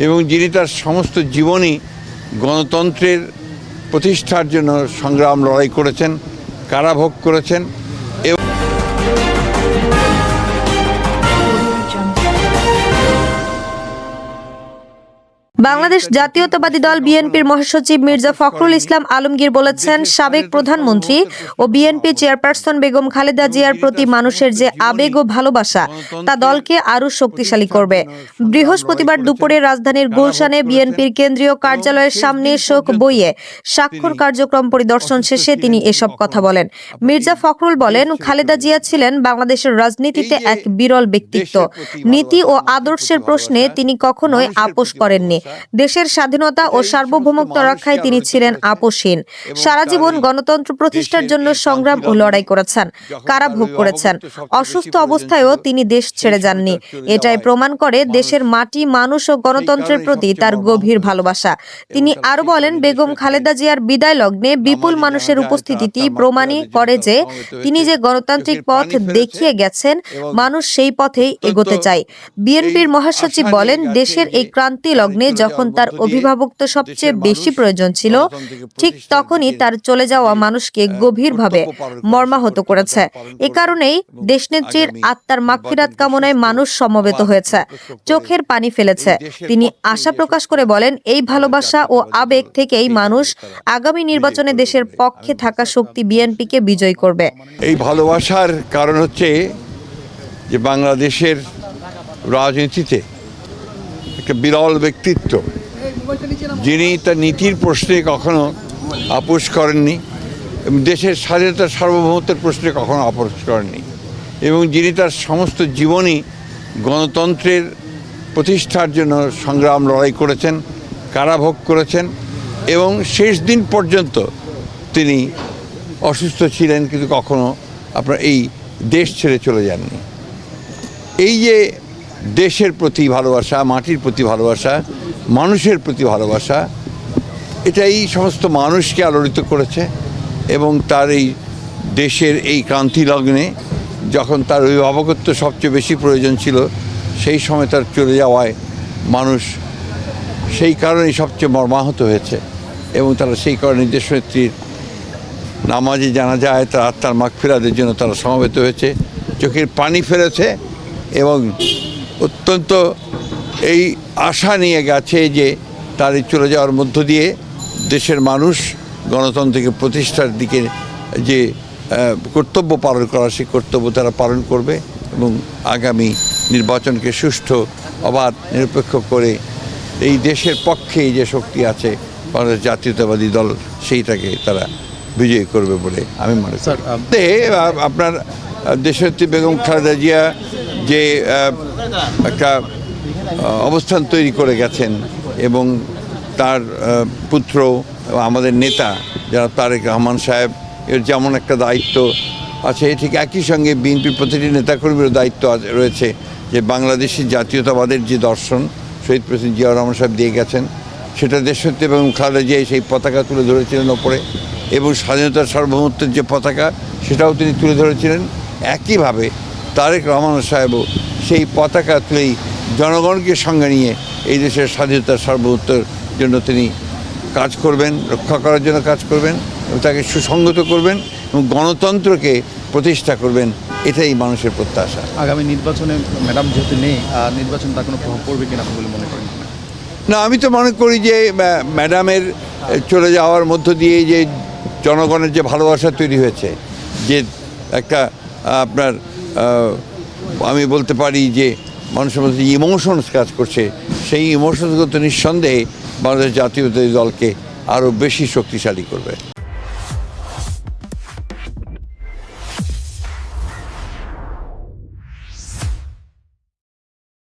এবং যিনি তার সমস্ত জীবনই গণতন্ত্রের প্রতিষ্ঠার জন্য সংগ্রাম লড়াই করেছেন কারাভোগ করেছেন বাংলাদেশ জাতীয়তাবাদী দল বিএনপির মহাসচিব মির্জা ফখরুল ইসলাম আলমগীর বলেছেন সাবেক প্রধানমন্ত্রী ও বিএনপি চেয়ারপারসন বেগম খালেদা জিয়ার প্রতি মানুষের যে আবেগ ও ভালোবাসা তা দলকে আরও শক্তিশালী করবে। বৃহস্পতিবার দুপুরে রাজধানীর গুলশানে বিএনপির কেন্দ্রীয় কার্যালয়ের সামনে শোক বইয়ে স্বাক্ষর কার্যক্রম পরিদর্শন শেষে তিনি এসব কথা বলেন। মির্জা ফখরুল বলেন খালেদা জিয়া ছিলেন বাংলাদেশের রাজনীতিতে এক বিরল ব্যক্তিত্ব। নীতি ও আদর্শের প্রশ্নে তিনি কখনোই আপোষ করেননি। দেশের স্বাধীনতা ও সার্বভৌমত্ব রক্ষায় তিনি ছিলেন আপোষহীন। সারা জীবন গণতন্ত্র প্রতিষ্ঠার জন্য সংগ্রাম ও লড়াই করেছেন কারাভোগ করেছেন। অসুস্থ অবস্থায়ও তিনি দেশ ছেড়ে যাননি। এটাই প্রমাণ করে দেশের মাটি মানুষ ও গণতন্ত্রের প্রতি তার গভীর ভালোবাসা। তিনি আরও বলেন বেগম খালেদা জিয়ার বিদায় লগ্নে বিপুল মানুষের উপস্থিতিটি প্রমাণই করে যে তিনি যে গণতান্ত্রিক পথ দেখিয়ে গেছেন মানুষ সেই পথেই এগোতে চায়। বিএনপির মহাসচিব বলেন দেশের এই ক্রান্তি লগ্নে যখন তার অভিভাবকত্ব সবচেয়ে বেশি প্রয়োজন ছিল ঠিক তখনই তার চলে যাওয়া মানুষকে গভীরভাবে মর্মাহত করেছে। এ কারণেই দেশনেত্রীর আত্মার মাগফিরাত কামনায় মানুষ সমবেত হয়েছে। চোখের পানি ফেলেছে। তিনি আশা প্রকাশ করে বলেন এই ভালোবাসা ও আবেগ থেকেই মানুষ আগামী নির্বাচনে দেশের পক্ষে থাকা শক্তি বিএনপিকে বিজয় করবে। এই ভালোবাসার কারণ হচ্ছে যে বাংলাদেশের রাজনীতিতে একটা বিরল ব্যক্তিত্ব। যিনি তার নীতির প্রশ্নে কখনো আপোষ করেননি দেশের স্বাধীনতা সার্বভৌমত্বের প্রশ্নে কখনো আপোষ করেননি, এবং যিনি তার সমস্ত জীবনই গণতন্ত্রের প্রতিষ্ঠার জন্য সংগ্রাম লড়াই করেছেন, কারাভোগ করেছেন, এবং শেষ দিন পর্যন্ত তিনি অসুস্থ ছিলেন, কিন্তু কখনো আপনার এই দেশ ছেড়ে চলে যাননি। এই যে দেশের প্রতি ভালোবাসা, মাটির প্রতি ভালোবাসা, মানুষের প্রতি ভালোবাসা এটা এই সমস্ত মানুষকে আলোড়িত করেছে এবং তার এই দেশের এই ক্রান্তি লগ্নে যখন তার অভিভাবকত্ব সবচেয়ে বেশি প্রয়োজন ছিল, সেই সময় তার চলে যাওয়ায় মানুষ সেই কারণেই সবচেয়ে মর্মাহত হয়েছে এবং তারা সেই কারণে দেশনেত্রীর নামাজে জানা যায় তার আত্মার মাগফিরাদের জন্য তারা সমবেত হয়েছে, চোখের পানি ফেলেছে এবং অত্যন্ত এই আশা নিয়ে গেছে যে তার চলে যাওয়ার মধ্য দিয়ে দেশের মানুষ গণতন্ত্রকে প্রতিষ্ঠার দিকে যে কর্তব্য পালন করা সেই কর্তব্য তারা পালন করবে এবং আগামী নির্বাচনকে সুষ্ঠু অবাধ নিরপেক্ষ করে এই দেশের পক্ষে যে শক্তি আছে বাংলাদেশ জাতীয়তাবাদী দল সেইটাকে তারা বিজয়ী করবে বলে আমি মনে করি। আপনার আ, দেশনেত্রী বেগম খালেদা জিয়া যে একটা অবস্থান তৈরি করে গেছেন এবং তার পুত্র আমাদের নেতা যারা তারেক রহমান সাহেব, এর যেমন একটা দায়িত্ব আছে ঠিক একই সঙ্গে বিএনপির প্রতিটি নেতাকর্মীরও দায়িত্ব রয়েছে যে বাংলাদেশি জাতীয়তাবাদের যে দর্শন শহীদ প্রেসিডেন্ট জিয়া রহমান সাহেব দিয়ে গেছেন, সেটা দেশত্ব এবং খালেদা জিয়া সেই পতাকা তুলে ধরেছিলেন ওপরে এবং স্বাধীনতার সার্বভৌমত্বের যে পতাকা, সেটাও তিনি তুলে ধরেছিলেন। একইভাবে তারেক রহমান সাহেবও সেই পতাকা তুলেই জনগণকে সঙ্গে নিয়ে এই দেশের স্বাধীনতার সর্বোত্তর জন্য তিনি কাজ করবেন রক্ষা করার জন্য কাজ করবেন এবং তাকে সুসংগত করবেন এবং গণতন্ত্রকে প্রতিষ্ঠা করবেন এটাই মানুষের প্রত্যাশা। আগামী নির্বাচনে ম্যাডাম যেহেতু নেই আর নির্বাচন তার কোনো প্রভাব পড়বে কিনা বলে মনে করেন? না আমি তো মনে করি যে ম্যাডামের চলে যাওয়ার মধ্য দিয়ে যে জনগণের যে ভালোবাসা তৈরি হয়েছে যে একটা আপনার আমি বলতে পারি যে মানুষের মধ্যে যে ইমোশনস কাজ করছে, সেই ইমোশনসগুলো তো নিঃসন্দেহে বাংলাদেশ জাতীয় দলকে আরও বেশি শক্তিশালী করবে।